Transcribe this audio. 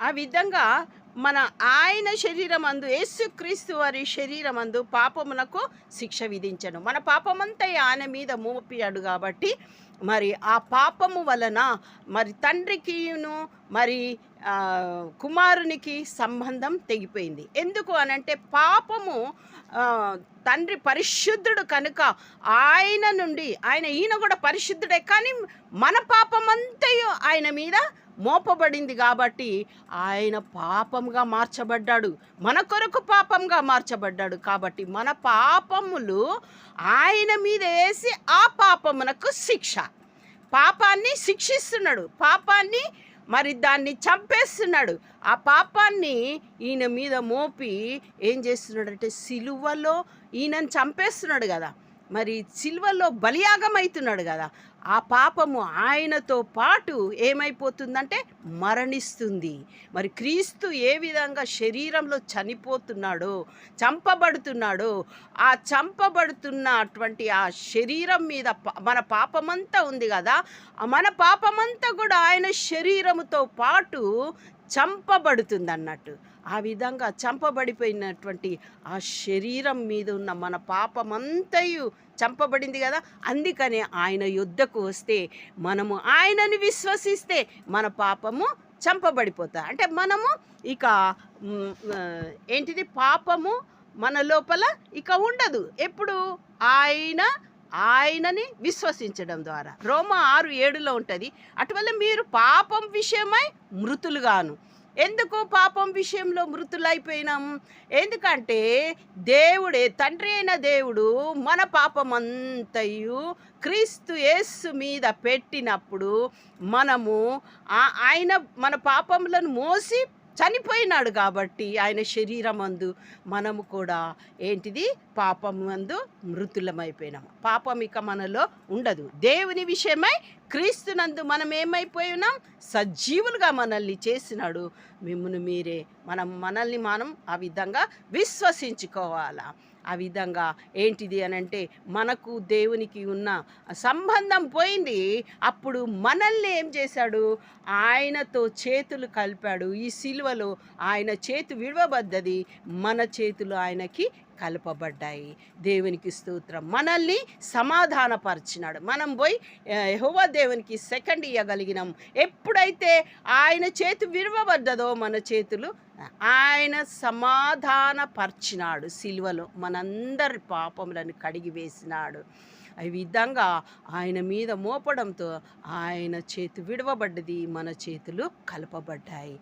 ఆ విధంగా మన ఆయన శరీరమందు యేసుక్రీస్తు వారి శరీరమందు పాపమునకు శిక్ష విధించను. మన పాపమంతా ఆయన మీద మోపియాడు కాబట్టి మరి ఆ పాపము వలన మరి తండ్రికిను మరి కుమారునికి సంబంధం తెగిపోయింది. ఎందుకు అనంటే పాపము తండ్రి పరిశుద్ధుడు కనుక ఆయన నుండి ఆయన ఈయన కూడా పరిశుద్ధుడే కానీ మన పాపమంతయు ఆయన మీద మోపబడింది కాబట్టి ఆయన పాపంగా మార్చబడ్డాడు. మన కొరకు పాపంగా మార్చబడ్డాడు కాబట్టి మన పాపములు ఆయన మీద వేసి ఆ పాపమునకు శిక్ష. పాపాన్ని శిక్షిస్తున్నాడు. పాపాన్ని మరి దాన్ని చంపేస్తున్నాడు. ఆ పాపాన్ని ఈయన మీద మోపి ఏం చేస్తున్నాడంటే సిలువలో ఈయనను చంపేస్తున్నాడు కదా. మరి సిల్వల్లో బలియాగమవుతున్నాడు కదా ఆ పాపము ఆయనతో పాటు ఏమైపోతుందంటే మరణిస్తుంది. మరి క్రీస్తు ఏ విధంగా శరీరంలో చనిపోతున్నాడో చంపబడుతున్నాడో ఆ చంపబడుతున్నటువంటి ఆ శరీరం మీద మన పాపమంతా ఉంది కదా మన పాపమంతా కూడా ఆయన శరీరముతో పాటు చంపబడుతుంది అన్నట్టు ఆ విధంగా చంపబడిపోయినటువంటి ఆ శరీరం మీద ఉన్న మన పాపమంతయు చంపబడింది కదా. అందుకనే ఆయన యుద్ధకు వస్తే మనము ఆయనని విశ్వసిస్తే మన పాపము చంపబడిపోతా. అంటే మనము ఇక ఏంటిది? పాపము మన లోపల ఇక ఉండదు. ఎప్పుడు? ఆయన ఆయనని విశ్వసించడం ద్వారా. రోమ ఆరు ఏడులో ఉంటుంది అటువల్ల మీరు పాపం విషయమై మృతులుగాను. ఎందుకు పాపం విషయంలో మృతులైపోయినాం? ఎందుకంటే దేవుడే తండ్రి అయిన దేవుడు మన పాపమంతయు క్రీస్తు యేస్సు మీద పెట్టినప్పుడు మనము ఆయన మన పాపములను మోసి చనిపోయినాడు కాబట్టి ఆయన శరీరం అందు మనము కూడా ఏంటిది? పాపం అందు మృతులమైపోయినాము పాపం ఇక మనలో ఉండదు. దేవుని విషయమై క్రీస్తునందు మనం ఏమైపోయి ఉన్నాం? సజీవులుగా మనల్ని చేసినాడు. మిమ్మల్ని మీరే మనం మనల్ని మనం ఆ విధంగా విశ్వసించుకోవాలా? ఆ విధంగా ఏంటిది అని అంటే మనకు దేవునికి ఉన్న సంబంధం పోయింది. అప్పుడు మనల్ని ఏం చేశాడు? ఆయనతో చేతులు కలిపాడు. ఈ సిలువలో ఆయన చేతి విడవబడ్డది. మన చేతులు ఆయనకి కలపబడ్డాయి. దేవునికి స్తోత్రం. మనల్ని సమాధానపరిచినాడు. మనం పోయి యహోవా దేవునికి సెకండ్ ఇవ్వగలిగినాం ఎప్పుడైతే ఆయన చేతి విరవబడ్డదో మన చేతులు ఆయన సమాధానపరిచినాడు సిల్వలో మనందరి పాపములను కడిగి వేసినాడు. ఈ విధంగా ఆయన మీద మోపడంతో ఆయన చేతి విడవబడ్డది మన చేతులు కలపబడ్డాయి.